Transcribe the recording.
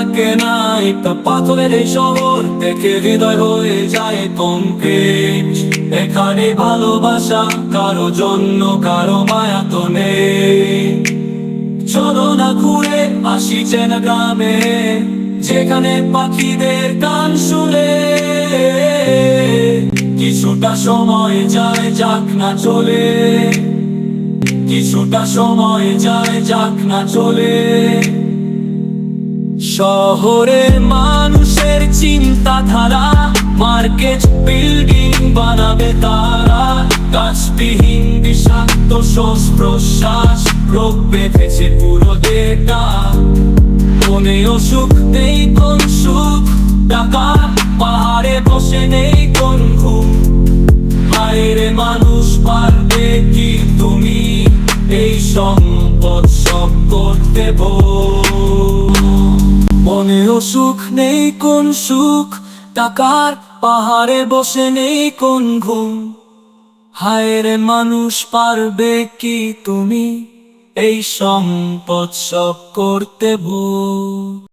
লাগে না একটা পাথরের এই শহর দেখে হৃদয় হয়ে যায় তমকে এখানে ভালোবাসা কারও জন্য কারও মায়া তো নেই। চলো না ঘুরে আসি চেনা গ্রামে, যেখানে পাখিদের গান শুনে। কিছুটা সময় যায় যাক না চলে। কিছুটা সময় যায় যাক না চলে। শহরে মানুষের চিন্তাধারা, মার্কেট বিল্ডিং বানাবে তারা, গাছবিহীন বিষাক্ত শ্বাস প্রশ্বাস, রোগ বেঁধেছে পুরো দেটা। মনে অসুখ, নেই কোন সুখ টাকা পাহাড়ে বসে নেই কোন ঘুম। বাইরে মানুষ পারবে কি তুমি? এই সম্পদ সব করতে বল। মনে সুখ নেই কোন সুখ। টাকার পাহাড়ে বসে নেই কোন ঘুম। হায় রে মানুষ পারবে কি তুমি? এই সম্পদ সব করতে বল